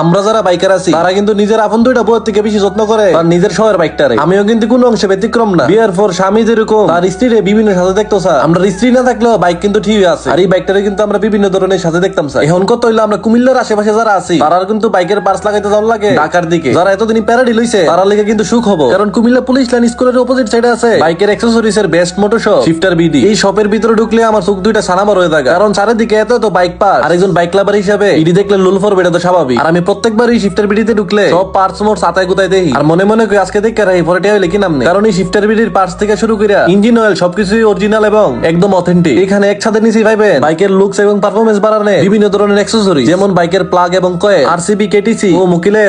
আমরা যারা বাইকার আছি, তারা কিন্তু নিজের আপন দুইটা বউয়ের থেকে বেশি যত্ন করে আর নিজের শহরের বাইকটারে। আমিও কিন্তু কোনো অংশে ব্যতিক্রম না। বিয়ার ফর স্বামী যেরকম, তার স্ত্রীরে বিভিন্ন সাথে দেখতো স্যার। আমরা স্ত্রী না থাকলেও বাইক কিন্তু ঠিক আছে। আর এই বাইকটারে কিন্তু আমরা বিভিন্ন ধরনের সাথে দেখতাম স্যার। এখন কত হইল, আমরা কুমিল্লার আশেপাশে যারা আছি তারা কিন্তু বাইকের পার্স লাগাইতে যাওয়ার লাগে। ঢাকার দিকে। যারা এতদিন প্যারাডি লইছে তারা লেগে কিন্তু সুখ হব কারণ কুমিল্লা পুলিশ লাইন স্কুলের অপোজিট সাইডে আছে। বাইকের অ্যাক্সেসরিজ এর best motor shop shifter BD এই শপের ভিতরে ঢুকলে আমার চোখ দুইটা সানাবার হয়ে থাকে। কারণ চারিদিকে এত তো বাইক পার আর একজন বাইক লাভার হিসাবে ইডি দেখলে লুল ফর বেটা তো স্বাভাবিক। আর আমি প্রত্যেকবারই শিফটার বিডিতে ঢুকলে সব পার্টস মোট সাতায় গুতায় দেখি আর মনে মনে আজকে দেখে নাম নেই? কারণ এই শিফটার বিডির পার্টস থেকে শুরু করে ইঞ্জিন অয়েল সবকিছুই অরিজিনাল এবং একদম অথেন্টিক এখানে এক ছাদের নিচে পাইবেন বাইকের লুকস এবং পারফরমেন্স বাড়ানো বিভিন্ন ধরনের যেমন বাইকের প্লাগ এবং কয়েল আরসিবি কেটিসি ও মুকিলে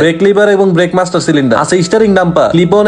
ব্রেক লিভার এবং ব্রেক মাস্টার সিলিন্ডার আছে স্টারিং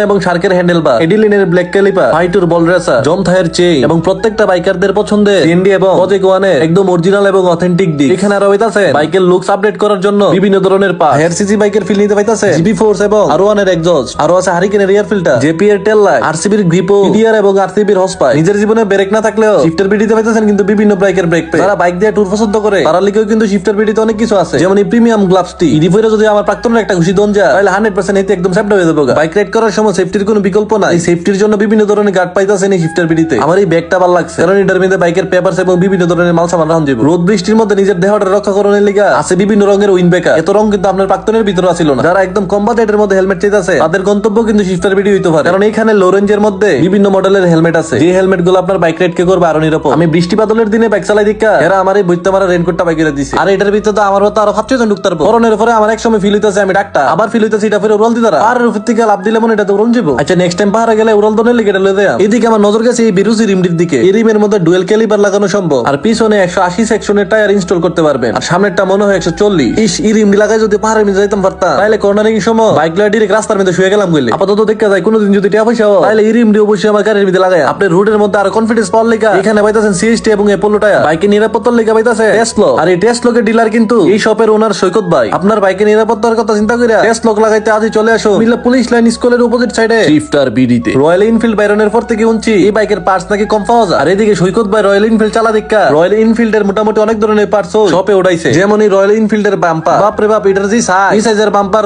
এবং শার্কের হ্যান্ডেল এডিলিনের ব্লেক ক্যালিপার ফাইটুর বল রেসার জম থায়ের চেইন এবং প্রত্যেকটা বাইকারদের পছন্দের সিএনডি এবং প্রজেক ওয়ানের একদম অরিজিনাল এবং অথেন্টিক দিক। এখানে আরও হইতাছে, বাইকের লুকস আপডেট করার জন্য বিভিন্ন ধরনের পা হেয়ার সিসি বাইকের ফিল নিতে পাইতাছে। জিবি ফোর্স এবং আর ওয়ানের এক্সস্ট আরও আছে হারিকেনের এয়ার ফিল্টার জেপি এর টেল লাইট আরসিবির গ্রিপো পিডিআর এবং আরসিবির হস পাই নিজের জীবনে ব্রেক না থাকলেও শিফটার বিডিতে পাইতেছেন কিন্তু বিভিন্ন বাইকের ব্রেক পে যারা বাইক দিয়ে ট্যুর পছন্দ করে তারা লিখেও কিন্তু শিফটার বিডিতে অনেক কিছু আছে। যেমন এই প্রিমিয়াম গ্লাভসটি ইডি ফিরে যদি আমার প্রাক্তনের একটা খুশি দন যায় তাহলে হান্ড্রেড পার্সেন্ট এতে একদম সেফট হয়ে যাবে বাইক রাইড করার সময় সেফটির কোনো বিকল্প নাই। এই সেফটির জন্য বিভিন্ন ধরনের গার্ড পাইতেছেন এই শিফটার বিডিতে আমার এই ব্যাগটা ভালো লাগছে। কারণ এটার মধ্যে বাইকের পেপারস এবং বিভিন্ন ধরনের মাল সামান রাখুন রোদ বৃষ্টির মধ্যে নিজের দেহটা রক্ষা করানোর লিগা আছে বিভিন্ন রঙের উইন বেকার এত রং কিন্তু আপনার প্রাক্তনের ভিতরে ছিল না। যারা একদম কম্বাট এর মধ্যে হেলমেট চাইতেছে, তাদের গন্তব্য কিন্তু শিফটার বিডি হইতে পারে। কারণ এখানে লো রেঞ্জের মধ্যে বিভিন্ন মডেলের হেলমেট আছে। যে হেলমেটগুলো আপনার বাইক রাইড কে করবে আরও নিরাপদ। আমি বৃষ্টি বাদলের দিনে বাইক চালাই দেখা, এরা আমার এই বইতে মারা রেনকোটটা বাইকে দিছে। আর এটার ভিতরে তো আমার মতো আরও জন ঢুকতার করোনার পরে আমার এক সময় ফিল হইতেছে আমি ডাক্তার। আবার ফিল হইতেছে এটা ফিরে উড়াল দিতারা আর উপর থেকে লাভ দিলে মনে এটা তো উড়ন যাব আচ্ছা নেক্সট টাইম পাহাড়ে গেলে উড়াল দনের লিগে এটা দেয়া। এদিকে আমার নজর গেছে এই বিরুজি রিমটির দিকে। এই রিমের মধ্যে ডুয়েল ক্যালিপার লাগানো সম্ভব। আর পিছনে একশো আশি সেকশনের টায়ার ইনস্টল করতে পারবেন। আর সামনেরটা মনে হয় একশো চল্লিশ। ইস, এই রিম লাগাই যদি পাহাড়ের মধ্যে যাইতাম পারতাম তাহলে কর্নারিং সময় বাইক লয়ে ডিরেক্ট রাস্তার মধ্যে শুয়ে গেলাম বলে আপাতত দেখা যায় কোনোদিন যদি টিয়া পয়সা হয়, তাহলে এই দিয়ে অবশ্যই আমার গাড়ির মধ্যে লাগায়। আপনার রুটের মধ্যে আরও কনফিডেন্স পাওয়ার লেখা এখানে পাইতেছেন সিএসটি এবং এপোলো টায়ার বাইকের নিরাপত্তার লেখা পাইতেছে টেসলো আর এই টেসলোকের ডিলার কিন্তু এই শপের ওনার সৈকত ভাই। আপনার বাইকের নিরাপত্তার কথা চিন্তা করে টেসলোক লাগাইতে আজই চলে আসো। মিল্লা পুলিশ লাইন স্কুলের অপোজিট সাইডে শিফটার বিডিতে রয়্যাল এনফিল্ড বাইরনের পর থেকে উনছি এই বাইকের পার্টস নাকি কম পাওয়া যায়। আর এদিকে সৈকত ভাই রয়্যাল এনফিল্ড চালা দেখা রয়্যাল এনফিল্ড এর মোটামুটি অনেক ধরনের পার্টস শপে উঠাইছে যেমন এই রয়্যাল এনফিল্ড এর বাম্পার বাপরে সাইজের বাম্পার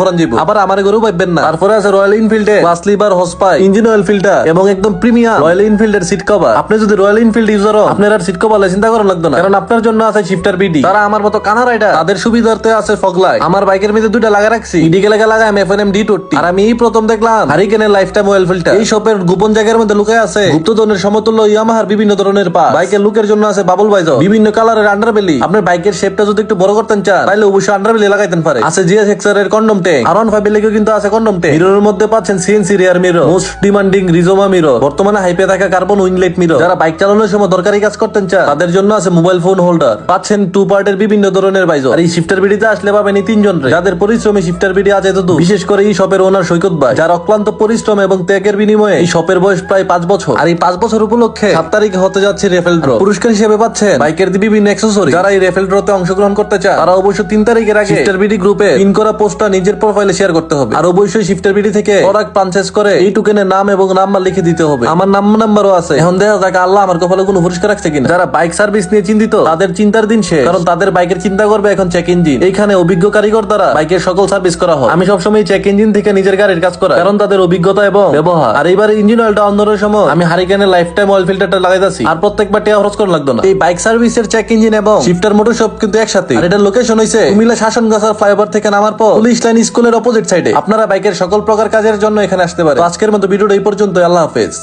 হরান যাব আবার আমার গরু পাইবেন না। তারপরে আছে রয়্যাল এনফিল্ড এর বাস হসপাই ইঞ্জিন অয়েল ফিল্টার এবং একদম প্রিমিয়াম রয়্যাল এনফিল্ড এর সিট কভার আপনি যদি রয়্যাল এনফিল্ড ইউজার হন আপনার আর সিট কভার চিন্তা করা না। কারণ আপনার জন্য আছে শিফটার বিডি তারা আমার মতো কানা রাইডার তাদের সুবিধার্থে আছে ফগলাই আমার বাইকের মধ্যে দুইটা লাগা রাখছি। ইডিকে লাগা লাগা আমি এফএনএম ডি টোটি আর আমি এই প্রথম দেখলাম হারিকেনের লাইফ টাইম অয়েল ফিল্টার এই শপের গোপন জায়গার মধ্যে লুকায় আছে গুপ্তধনের সমতুল্য ইয়ামাহার বিভিন্ন ধরনের পা বাইকের লুকের জন্য আছে বাবল বাইজার বিভিন্ন কালারের আন্ডারবেলি আপনার বাইকের শেপটা যদি একটু বড় করতেন চান তাহলে অবশ্যই আন্ডারবেলি লাগাইতেন পারে। আছে জিএস এক্সআর কন্ডম ট্যাঙ্ক আর ওয়ান ফাইভ লেগেও কিন্তু আছে কন্ডম ট্যাঙ্ক মিররের মধ্যে পাচ্ছেন CNC rear mirror most demanding Rizoma mirror বর্তমানে হাইপে থাকা কার্বন উইংলেট মিরর যারা বাইক চালানোর সময় দরকারি কাজ করতেন চান তাদের জন্য আছে মোবাইল ফোন হোল্ডার পাচ্ছেন টু পার্টের বিভিন্ন ধরনের বাইজর আর এই শিফটার বিডিতে আসলে পাবেন এই তিনজন যাদের পরিশ্রমী শিফটার বিডি আছে এত বিশেষ করে এই শপের ওনার সৈকত ভাই। যার অক্লান্ত পরিশ্রম এবং ত্যাগের বিনিময়ে এই শপের বয়স প্রায় পাঁচ বছর। আর এই পাঁচ বছর উপলক্ষে সাত তারিখে হতে যাচ্ছে রেফেল ড্র পুরস্কার হিসেবে পাচ্ছেন বাইকের বিভিন্ন অ্যাক্সেসরি যারা এই রেফেল ড্রতে অংশগ্রহণ করতে চায় তারা অবশ্যই তিন তারিখের আগে শিফটার বিডি গ্রুপে পিন করা পোস্টটা নিজের প্রোফাইলে শেয়ার করতে হবে। আর অবশ্যই শিফটার বিডি থেকে প্রোডাক্ট পারচেজ করে এই টোকেনের নাম এবং নাম্বার লিখে দিতে হবে। আমার নাম নাম্বারও আছে। এখন দেখা যাক আল্লাহ আমার কপালে কোনো পুরস্কার রাখছে কিনা। যারা বাইক সার্ভিস নিয়ে চিন্তিত তাদের চিন্তার দিন শেষ। কারণ তাদের বাইকের চিন্তা করবে এখন চেক ইঞ্জিন এখানে অভিজ্ঞ কারিগর দ্বারা বাইকের সকল সার্ভিস করা হয়। আমি সবসময় চেক ইঞ্জিন থেকে নিজের গাড়ির কাজ করা কারণ তাদের অভিজ্ঞতা এবং ব্যবহার। আর এইবার ইঞ্জিন অয়েলটা অন্যের সময় আমি হারিকেনের লাইফ টাইম অয়েল ফিল্টারটা লাগাইতেছি। আর প্রত্যেকবার টিয়া খরচ করা লাগতো না। এই বাইক সার্ভিসের চেক ইঞ্জিন এবং শিফটার মোটর সব কিন্তু একসাথে। আর এটার লোকেশন হইছে। কুমিল্লা শাসন গাছার ফ্লাইওভার থেকে নামার পর পুলিশ লাইন স্কুলের অপোজিট সাইডে আপনারা বাইকের সকল প্রকার কাজের জন্য এখানে আসতে পারে। আজকের মতো ভিডিওটা এই পর্যন্ত আল্লাহ হাফেজ।